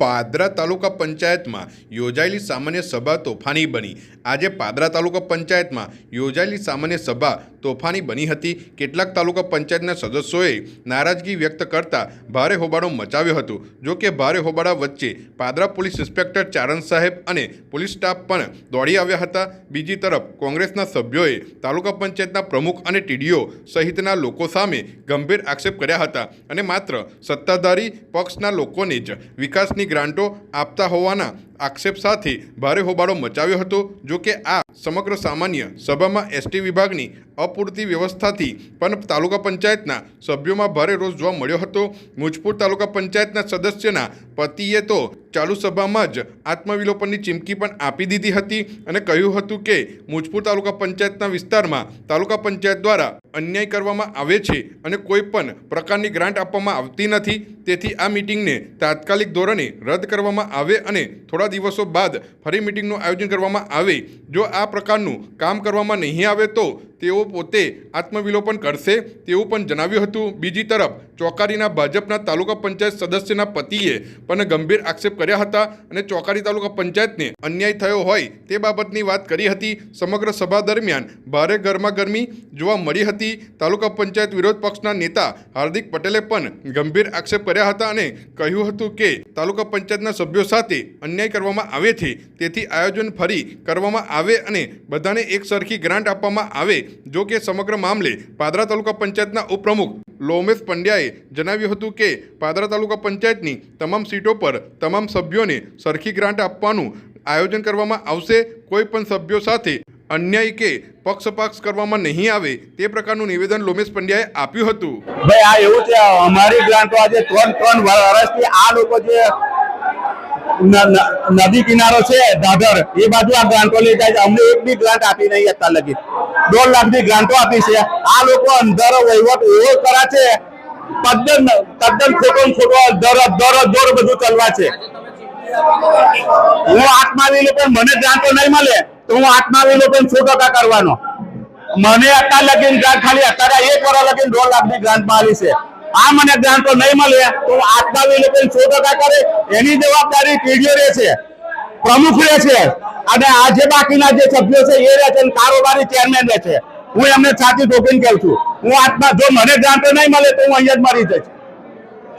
પાદરા તાલુકા પંચાયતમાં યોજાયેલી સામાન્ય સભા તોફાની બની. આજે પાદરા તાલુકા પંચાયતમાં યોજાયેલી સામાન્ય સભા તોફાની બની હતી. કેટલાક તાલુકા પંચાયતના સદસ્યોએ નારાજગી વ્યક્ત કરતા ભારે હોબાળો મચાવ્યો હતો. જો કે ભારે હોબાળા વચ્ચે પાદરા પોલીસ ઇન્સ્પેક્ટર ચારણ સાહેબ અને પોલીસ સ્ટાફ પણ દોડી આવ્યા હતા. બીજી તરફ કોંગ્રેસના સભ્યોએ તાલુકા પંચાયતના પ્રમુખ અને ટીડીઓ સહિતના લોકો સામે ગંભીર આક્ષેપ કર્યા હતા અને માત્ર સત્તાધારી પક્ષના લોકોને જ વિકાસની ગ્રાન્ટો આપતા હોવાના આક્ષેપ સાથે ભારે હોબાળો મચાવ્યો હતો, જો કે આ સમગ્ર સામાન્ય સભામાં એસટી વિભાગની અપૂરતી વ્યવસ્થાથી પણ તાલુકા પંચાયતના સભ્યોમાં ભારે રોષ જોવા મળ્યો હતો. મુજપુર તાલુકા પંચાયતના સદસ્યના પતિએ તો ચાલુ સભામાં જ આત્મવિલોપનની ચીમકી પણ આપી દીધી હતી અને કહ્યું હતું કે મુજપુર તાલુકા પંચાયતના વિસ્તારમાં તાલુકા પંચાયત દ્વારા અન્યાય કરવામાં આવે છે અને કોઈ પણ પ્રકારની ગ્રાન્ટ આપવામાં આવતી નથી. તેથી આ મિટિંગને તાત્કાલિક ધોરણે રદ કરવામાં આવે અને થોડા દિવસો બાદ ફરી મિટિંગનું આયોજન કરવામાં આવે. જો આ પ્રકારનું કામ કરવામાં નહીં આવે તો તેઓ પોતે આત્મવિલોપન કરશે. તેવું પણ જણાવ્યું હતું. બીજી તરફ, ચોકારીના ભાજપના તાલુકા પંચાયત સદસ્યના પતિએ પણ ગંભીર આક્ષેપ કર્યા હતા અને ચોકારી તાલુકા પંચાયતને અન્યાય થયો હોય તે બાબતની વાત કરી હતી. સમગ્ર સભા દરમિયાન ભારે ગરમાગરમી જોવા મળી હતી. તાલુકા પંચાયત વિરોધ પક્ષના નેતા હાર્દિક પટેલે પણ ગંભીર આક્ષેપ કર્યા હતા અને કહ્યું હતું કે, તાલુકા પંચાયતના સભ્યો સાથે અન્યાય કરવામાં આવે છે. તેથી આયોજન ફરી કરવામાં આવે અને બધાને એક સરખી ગ્રાન્ટ આપવામાં આવે જો કે સમગ્ર મામલે પાદરા તાલુકા પંચાયતના ઉપપ્રમુખ લોમેશ પંડ્યાએ જણાવ્યું હતું કે પાદરા તાલુકા પંચાયતની તમામ સીટો પર તમામ સભ્યોને સરખી ગ્રાન્ટ આપવાનું આયોજન કરવામાં આવશે. કોઈ સભ્યો સાથે અન્યાય કે પક્ષપાક્ષ કરવામાં નહીં આવે તે પ્રકારનું નિવેદન લોમેશ પંડ્યાએ આપ્યું હતું. ભાઈ, આ એવું છે, અમારી ગ્રાન્ટો આજે ત્રણ ત્રણ વર્ષથી આ લોકો જે નદી કિનારો છે દાદર એ બાજુ આ ગ્રાન્ટો લઈ જાય અમને એક બી ગ્રાન્ટ આપી નહીં અત્યાર લગી. દોઢ લાખની ગ્રાન્ટો આપી છે. આ લોકો અંદર વહીવટ એવો કરે છે. તદ્દન તદ્દન ખોટો ખોટો દર દર દોર બધું ચલવા છે. હું આત્માવી લોકો મને ગ્રાન્ટો નહીં મળે તો હું આત્માવી લોકો સો ટકા કરવાનો? મને અત્યાર લગીન ગ્રાન્ટ ખાલી અત્યારે એક વર્ષ લગીન દોઢ લાખની ગ્રાન્ટ મળી છે. આ મને ગ્રાન્ટો નહીં મળે તો આત્માવી લોકો સો ટકા કરે? એની જવાબદારી પીડીઓ રહે છે. પ્રમુખ રહે છે. અને આ બાકીના જે સભ્યો છે એ રહે છે કારોબારી ચેરમેન રહે છે. હું એમને છાતી ઠોકીને કહું છું, હું આત્મા, જો મને ગ્રાન્ટો નહીં મળે તો હું અહીંયા જ મરી જઈશ.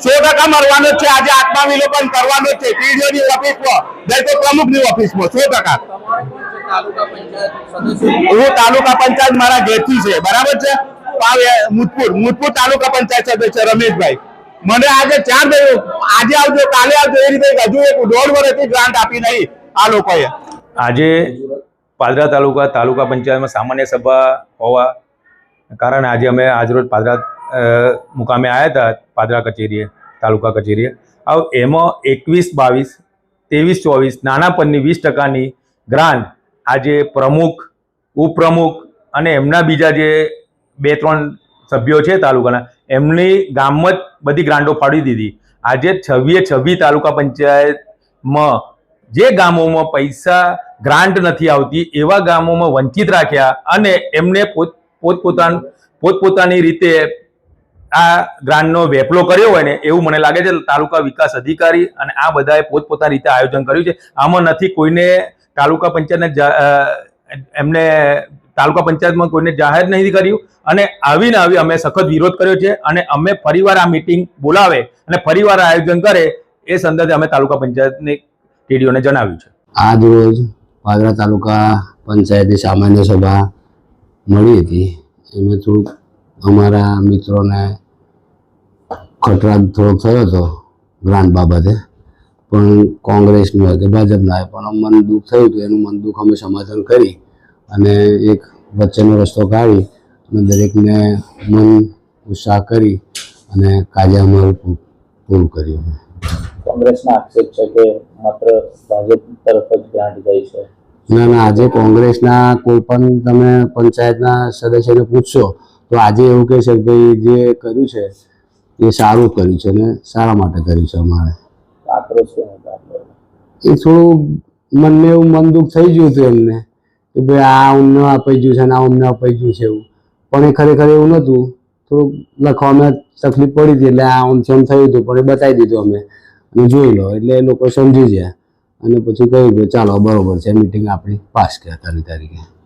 સો ટકા મરવાનો છે, આજે આત્મા વિલોપન કરવાનો છે, પીડીઓની ઓફિસમાં, નહીં તો પ્રમુખની ઓફિસમાં, સો ટકા. હું તાલુકા પંચાયત મારા ઘેરથી છે, બરાબર છે? મુતપુર મુજપુર તાલુકા પંચાયત સદસ્ય રમેશભાઈ. મને આજે ચાર આજે આવજો, કાલે આવજો, એ રીતે હજુ એક દોઢ વર્ષથી ગ્રાન્ટ આપી નહીં આ લોકોએ. આજે પાદરા તાલુકા તાલુકા પંચાયતમાં સામાન્ય સભા હોવા કારણે આજે અમે આજરોજ પાદરા મુકામે આવ્યા હતા પાદરા કચેરીએ, તાલુકા કચેરીએ. હવે એમાં એકવીસ, બાવીસ, ત્રેવીસ, ચોવીસ, નાના પદની વીસ ટકાની ગ્રાન્ટ આજે પ્રમુખ, ઉપપ્રમુખ અને એમના બીજા જે બે, ત્રણ સભ્યો છે તાલુકાના, એમની ગામમાં જ બધી ગ્રાન્ટો ફાળવી દીધી. આજે છવ્વીએ છવ્વી તાલુકા પંચાયતમાં જે ગામોમાં પૈસા ગ્રાન્ટ નથી આવતી, એવા ગામોમાં વંચિત રાખ્યા અને એમને પોત, પોતપોતાન, પોતપોતાની રીતે આ ગ્રાન્ટનો વેપલો કર્યો હોય ને, એવું મને લાગે છે, તાલુકા વિકાસ અધિકારી અને આ બધાએ પોતપોતાની રીતે આયોજન કર્યું છે. આમાં નથી કોઈને તાલુકા પંચાયતને એમને તાલુકા પંચાયતમાં કોઈને જાહેર નથી કર્યું અને આવીને આવી અમે સખત વિરોધ કર્યો છે અને અમે ફરીવાર આ મિટિંગ બોલાવે અને ફરીવાર આયોજન કરે, એ સંદર્ભે અમે તાલુકા પંચાયતની ટીડીઓને જણાવ્યું છે. આજ રોજ પાદરા તાલુકા પંચાયતની સામાન્ય સભા મળી હતી. એમાં થોડુંક અમારા મિત્રોને ખટરાગ થોડોક થયો હતો ગ્રાન્ટ બાબતે. પણ કોંગ્રેસનું હોય કે ભાજપના હોય, પણ મન દુઃખ થયું હતું. એનું મન દુઃખ અમે સમાધાન કરી અને એક વચ્ચેનો રસ્તો કાઢી અને દરેકને મન ઉત્સાહ કરી અને કાજે અમારું પૂરું કર્યું. કોંગ્રેસના આક્ષેપ છે કે માત્ર ભાજપ તરફ જ ગ્રાન્ટ ગઈ છે? ના ના આજે કોંગ્રેસના કોઈ પણ તમે પંચાયતના સદસ્યને પૂછશો તો આજે એવું કહે છે કે ભાઈ જે કર્યું છે એ સારું કર્યું છે ને સારા માટે કર્યું છે અમારે. આક્રોશ એ થોડું મનને એવું મન દુઃખ થઈ ગયું હતું એમને કે ભાઈ આ અમને અપાઈ ગયું છે ને આ અમને અપાઈ ગયું છે એવું. પણ એ ખરેખર એવું નહોતું. થોડુંક લખવામાં તકલીફ પડી હતી એટલે આ આમ થયું હતું પણ એ બતાવી દીધું અમે. અને જોઈ લો એટલે એ લોકો સમજી ગયા. અને પછી કહ્યું કે ચાલો, બરોબર છે મિટિંગ આપણી પાસ કે તારીખ તારીખે.